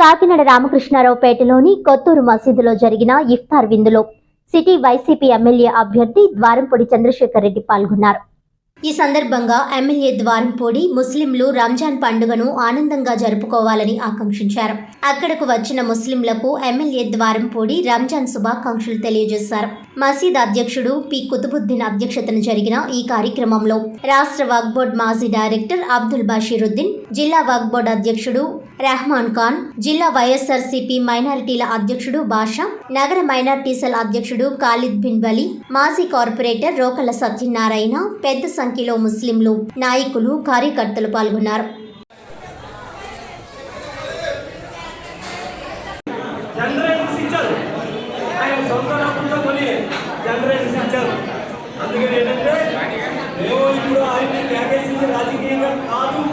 కాకినాడ రామకృష్ణారావుపేటలోని కొత్తూరు మసీదులో జరిగిన ఇఫ్తార్ విందులో సిటీ వైసీపీ ఎమ్మెల్యే అభ్యర్థి ద్వారంపూడి చంద్రశేఖర్ రెడ్డి పాల్గొన్నారు. ఈ సందర్భంగా ఎమ్మెల్యే ద్వారంపూడి ముస్లింలు రంజాన్ పండుగను ఆనందంగా జరుపుకోవాలని ఆకాంక్షించారు. అక్కడకు వచ్చిన ముస్లింలకు ఎమ్మెల్యే ద్వారంపూడి రంజాన్ శుభాకాంక్షలు తెలియజేశారు. మసీద్ అధ్యక్షుడు పి. కుతుబుద్దీన్ అధ్యక్షతన జరిగిన ఈ కార్యక్రమంలో రాష్ట్ర వక్ఫ్ బోర్డ్ మాజీ డైరెక్టర్ అబ్దుల్ బషీరుద్దీన్ జిల్లా వక్ఫ్ అధ్యక్షుడు రెహమాన్ ఖాన్ జిల్లా వైఎస్ఆర్సీపీ మైనారిటీల అధ్యక్షుడు బాషా నగర మైనారిటీ సెల్ అధ్యక్షుడు ఖాలిద్ బిన్ బలి మాజీ కార్పొరేటర్ రోకల సత్యనారాయణ పెద్ద సంఖ్యలో ముస్లింలు నాయకులు కార్యకర్తలు పాల్గొన్నారు. అందుకని ఏంటంటే మేము ఇప్పుడు రాజకీయంగా కాదు.